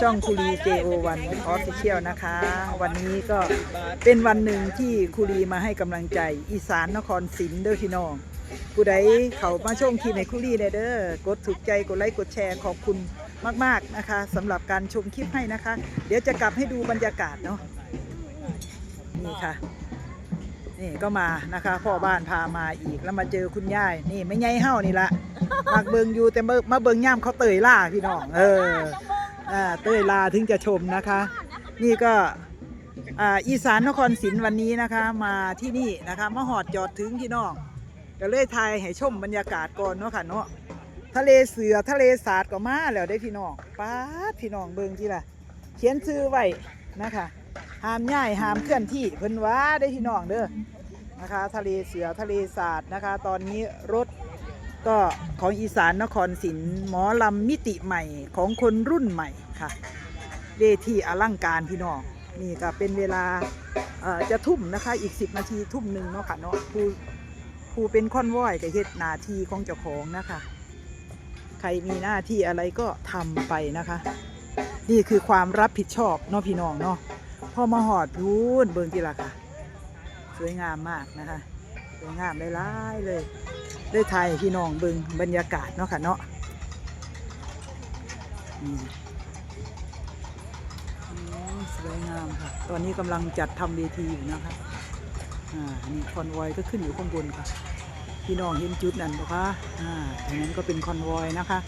ช่องคุรี JO1 Official นะคะ วันนี้ก็เป็นวันหนึ่งที่คุรีมาให้กำลังใจ อีสานนครศรีเด้อพี่น้องผู้ใดเขามาชมคลิปในคุรีเด้อกดถูกใจกดไลค์กดแชร์ขอบคุณมาก ๆ นะคะสำหรับการชมคลิปให้นะคะ เดี๋ยวจะกลับให้ดูบรรยากาศเนาะนี่ค่ะนี่ก็มานะคะพ่อบ้านพามาอีกแล้วมาเจอคุณยายนี่ไม่ไงเฮ้านี่ละมักเบิงอยู่แต่เบิ่งมาเบิงย่ามเขาเตยล่าพี่น้องเออ อ่าเตยลาถึงจะชมนะคะ นี่ก็อ่าอีสานนครศรีวันนี้นะคะ มาที่นี่นะคะมาหอดจอดถึงพี่น้องก็เลยทายให้ชมบรรยากาศก่อนเนาะค่ะเนาะทะเลเสือทะเลสาดก็มาแล้วได้พี่น้องป้าพี่น้องเบิงที่ละเขียนชื่อไว้นะคะห้ามย่ายห้ามเคลื่อนที่เพิ่นว่าได้พี่น้องเด้อนะคะ ทะเลเสือทะเลสาดนะคะ ตอนนี้รถ ก็ของอีสานนครศรีหมอลำมิติใหม่ของคนรุ่นใหม่ค่ะ เวทีอลังการพี่น้องนี่ก็เป็นเวลาจะทุ่มนะคะอีก 10 นาทีทุ่มหนึ่งเนาะค่ะเนาะผู้ผู้เป็นคอนวอยกับเฮ็ดนาทีของเจ้าของนะคะ ใครมีหน้าที่อะไรก็ทำไปนะคะ นี่คือความรับผิดชอบเนาะพี่น้องเนาะพอมาหอดพูนเบิ่งทีละค่ะ สวยงามมากนะคะ สวยงามหลายๆเลย ได้ถ่ายพี่น้องเบิงบรรยากาศเนาะค่ะเนาะสวยงามค่ะ ตอนนี้กำลังจัดทำเวทีอยู่นะคะ อ่า นี่คอนวอยก็ขึ้นอยู่ข้างบนค่ะ พี่น้องเห็นจุดนั้นปะคะอ่าตรงนั้นก็เป็นคอนวอยนะคะ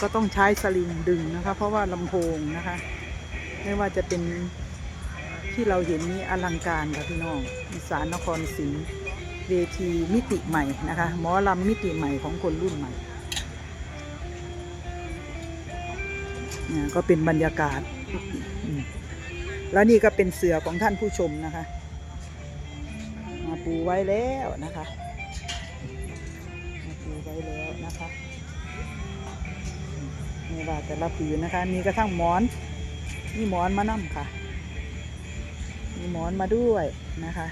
ก็ต้องใช้สลิงดึงนะคะ เพราะว่าลำโพงนะคะ ไม่ว่าจะเป็นที่เราเห็นนี้อลังการค่ะพี่น้องอีสานนครศรี เวทีมิติใหม่นะคะหมอลำมิติใหม่ของคนรุ่นใหม่เนี่ยก็เป็นบรรยากาศ แล้วนี่ก็เป็นเสือของท่านผู้ชมนะคะ มาปูไว้แล้วนะคะ มาปูไว้แล้วนะคะนี่ว่าแต่ละผืนนะคะ มีกระทั่งหมอนมีหมอนมานั่มค่ะ มีหมอนมาด้วยนะคะ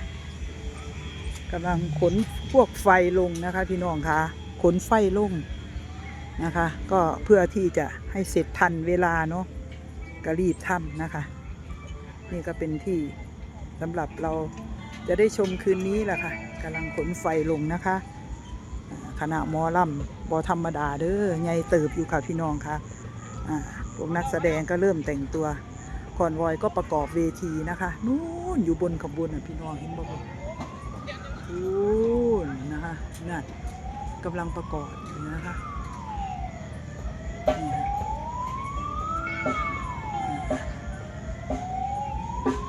กำลังขนพวกไฟลงนะคะ พี่น้องคะขนไฟลงนะคะ ก็เพื่อที่จะให้เสร็จทันเวลาเนาะก็รีบทำนะคะ นี่ก็เป็นที่สำหรับเราจะได้ชมคืนนี้แหละค่ะกำลังขนไฟลงนะคะคณะมอลำบอธรรมดาเด้อใหญ่เติบอยู่ค่ะพี่น้องค่ะอ่าพวกนักแสดงก็เริ่มแต่งตัวคอนวอยก็ประกอบเวทีนะคะ นู่นอยู่บนขบวนน่ะพี่น้องเห็นบ่ นู่นนะคะนั่นกำลังประกอบอยู่นะคะนี่ค่ะ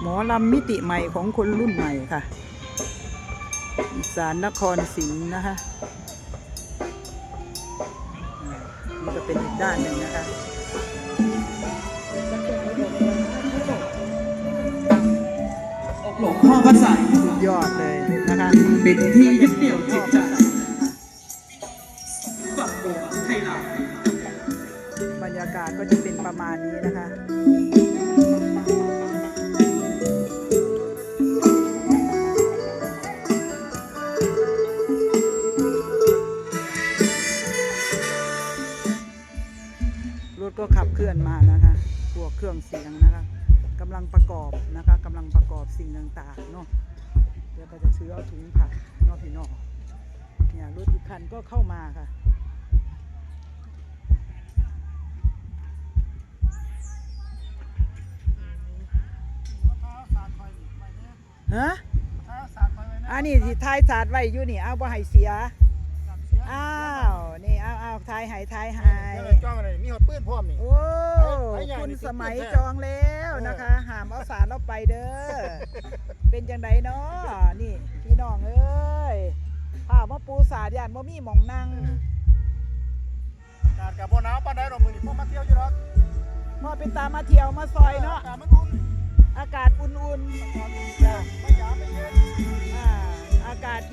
หมอลำมิติใหม่ของคนรุ่นใหม่ค่ะอีสานนครศรีนะคะอ่านี่ก็เป็นอีกด้านหนึ่งนะคะหลวงพ่อพระสัยสุดยอดเลยนะคะ เป็นที่ยึดเหนี่ยวจิตใจฝักบัวไทยลาบรรยากาศก็จะเป็นประมาณนี้นะคะรถก็ขับเคลื่อนมานะคะพวกเครื่องเสียงนะคะกำลังประกอบนะคะกำลังประกอบสิ่งต่างๆเนาะ เดี๋ยวก็จะซื้อเอาถุงผักเนอกพี่นอกเนี่ยรถอีกคันก็เข้ามาค่ะฮะอันนี้ที่ทายศาสตร์ไว้อยู่นี่เอาบ่ให้เสียอ้าว นี่เอาเอาทายใหายทายใหายจ้องอะไรมีหดปืนพร้อมนี่ โอ้ไอ้ใหญ่คุณนี่สมัยติดๆแท้จองแล้วนะคะ หามเอาสารเราไปเด้อ เป็นจังไดเนาะนี่พี่น้องเอ้ยพามาปูสาดยานบ่มีหมองนั่งการกับบ่หนาวปานใดหรอกมื้อนี้พวกมาเที่ยวอยู่หรอกมาเป็นตามาเที่ยวมาซอยเนาะอากาศมันอุ่นอากาศอุ่นๆ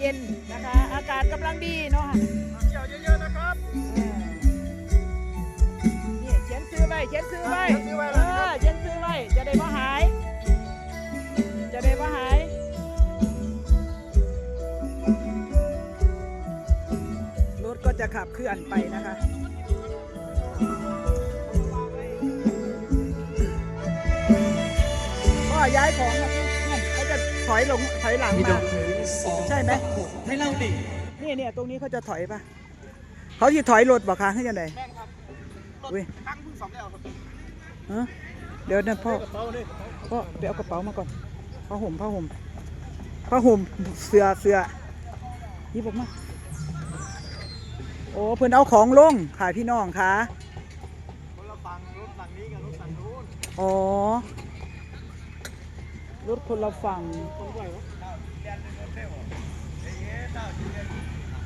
เย็นนะคะ อากาศกำลังดีเนาะมาเที่ยวเยอะๆนะครับนี่เขียนซื้อไว้เขียนซื้อไว้เขียนซื้อไว้เอเลยนะครับอเขียนซื้อไว้จะได้บ่หาย จะได้บ่หาย รถก็จะขับเคลื่อนไปนะคะย้ายของอะนั่นเขาจะถ อยลงถอยหลังมีดมาอกหรือสองใช่ไหมให้เล่าดินี่เนี่ยตรงนี้เขาจะถอยปะเขาจะถอยรถบอกคะให้ยังไงแม่งครับรถอุ้ยทั้งเพิ่งสองแล้วครับฮะเดี๋ยวนะพ่อกระเป๋านี่พ่อไปเอากระเป๋ามาก่อนผ้าห่มผ้าห่มผ้าห่มเสือเสือหยิบออกมาโอ้เพิ่นเอาของลงขายพี่น้องค่ะคนละฝั่งรถฝั่งนี้กับรถฝั่งนู้นอ๋อ รถคนละฝั่งคนไหววะ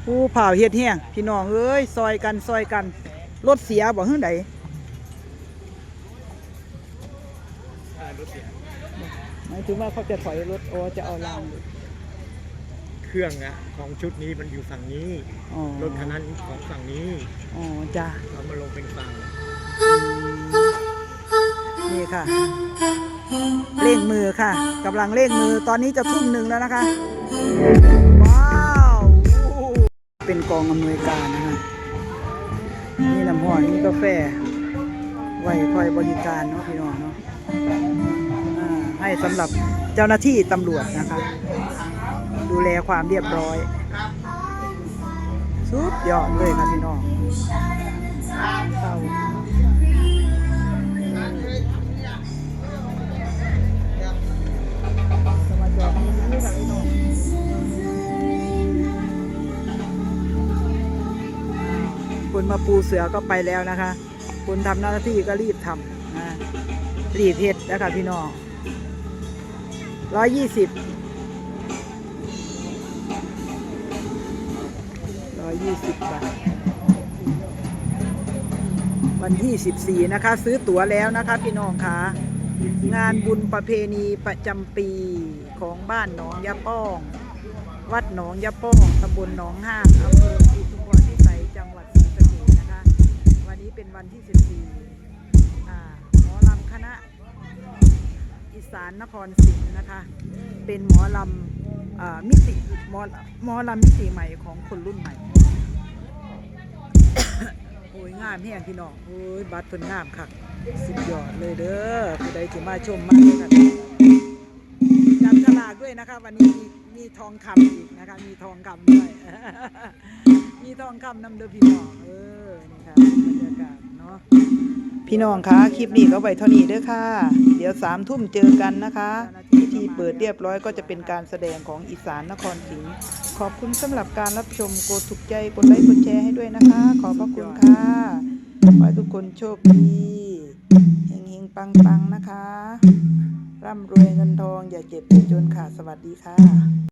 ผู้เผาเฮ็ดแห้งพี่น้องเอ้ยซอยกันซอยกันรถเสียบ่เฮือใดอ่ารถเสียหมายถึงว่าเขาจะถอยรถโอ้จะเอารางเครื่องอะของชุดนี้มันอยู่ฝั่งนี้อ๋อรถคันนั้นของฝั่งนี้อ๋อจ้าเรามาลงเป็นฝั่งนี่ค่ะ เร่งมือค่ะกำลังเร่งมือตอนนี้จะทุ่มหนึ่งแล้วนะคะ ว้าวเป็นกองอำนวยการนะคะ นี่น้ำหอนนี่กาแฟไว้คอยบริการเนาะพี่น้องเนาะให้สำหรับเจ้าหน้าที่ตำรวจนะคะ ดูแลความเรียบร้อยสุดยอดเลยค่ะพี่น้องเข้า ค่ะพี่น้องคุณมาปูเสือก็ไปแล้วนะคะคุณทำหน้าที่ก็รีบทำนะรีบเฮ็ดนะคะพี่น้องร้อยยี่สิบร้อยยี่สิบบาท วันที่สิบสี่นะคะ ซื้อตั๋วแล้วนะคะพี่น้องคะงานบุญประเพณีประจำปี ของบ้านหนองยะป้อง วัดหนองยะป้องตำบลหนองห้างอำเภออุทุมพรพิสัยจังหวัดศรีสะเกษนะคะ วันนี้เป็นวันที่สิบสี่อ่าหมอลำคณะ อีสานนครศรีนะคะ เป็นหมอลำอมิติหมอหมอลำมิติใหม่ของคนรุ่นใหม่โอ้ยงามแห้งพี่น้องโอ้ยบัตรเพิ่นงามค่ะ สุดยอดเลยเด้อผู้ใดที่มาชมมาเลยค่ะจับฉ ลากด้วยนะคะ วันนี้มีทองคำอีกนะคะ มีทองคำด้วย มีทองคำนำเด้อพี่น้องเออนี่ค่ะบรรยากาศเนาะพี่น้องคะคลิปนี้ก็ไว้เท่านี้เด้อค่ะ เดี๋ยวสามทุ่มเจอกันนะคะพิธีเปิดเรียบร้อยก็จะเป็นการแสดงของอีสานนครศรีขอบคุณสำหรับการรับชมกดถูกใจกดไลค์กดแชร์ให้ด้วยนะคะ ขอบพระคุณค่ะขอให้ทุกคนโชคดีเฮงๆปังๆนะคะ ร่ำรวยเงินทอง อย่าเจ็บอย่าจนค่ะ สวัสดีค่ะ